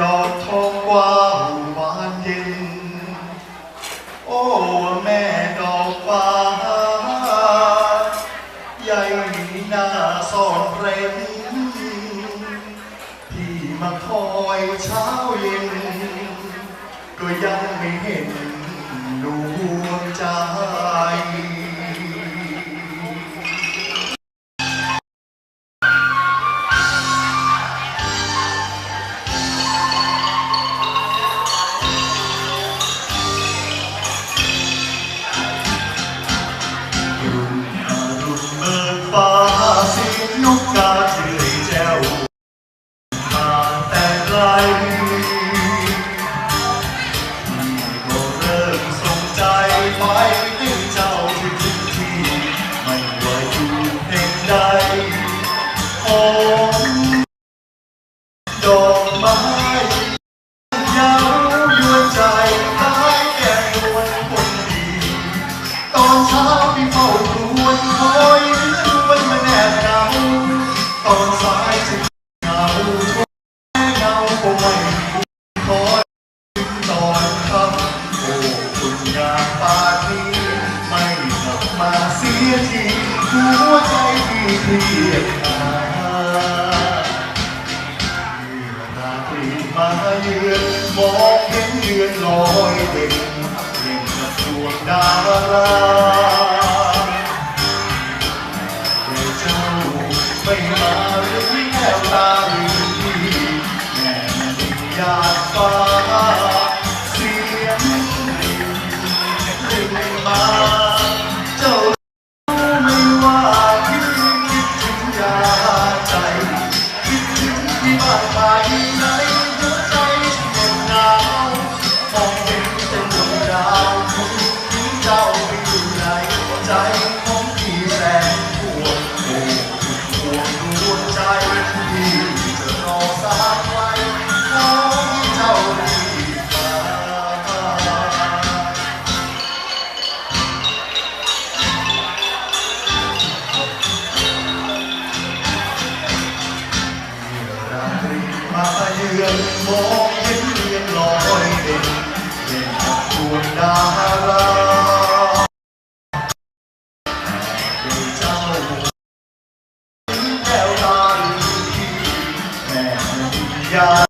ดอกทองกว้าวานเย็น โอ้แม่ดอกฟ้าใหญ่มีหน้าซ่อนเร้นที่มาคอยเช้าเย็น ก็ยังไม่เห็น ไม้ยาวยวนใจคล้ายแก่นวลคนดี ตอนเช้าพี่เฝ้าครวนคอยเรือนวนมาแนบเงาตอนสายถึงเงาช่วยเงาคไม่คอยถึตอนค่ำโอ้คุณงาปานีไม่กลับมาเสียทีหัวใจที่เพียงหา มาเยือนมองเห็นเดือนลอยเด่นเด่นกับดวงดารา เยือนมองเห็นเรียนลอยเด่นเด่นกับดวงดาราโดยเจ้าแก้วตาลือที่แม่วิญญา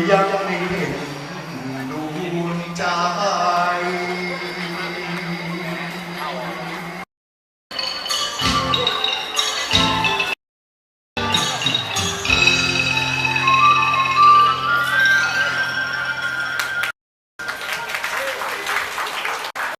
ที่มา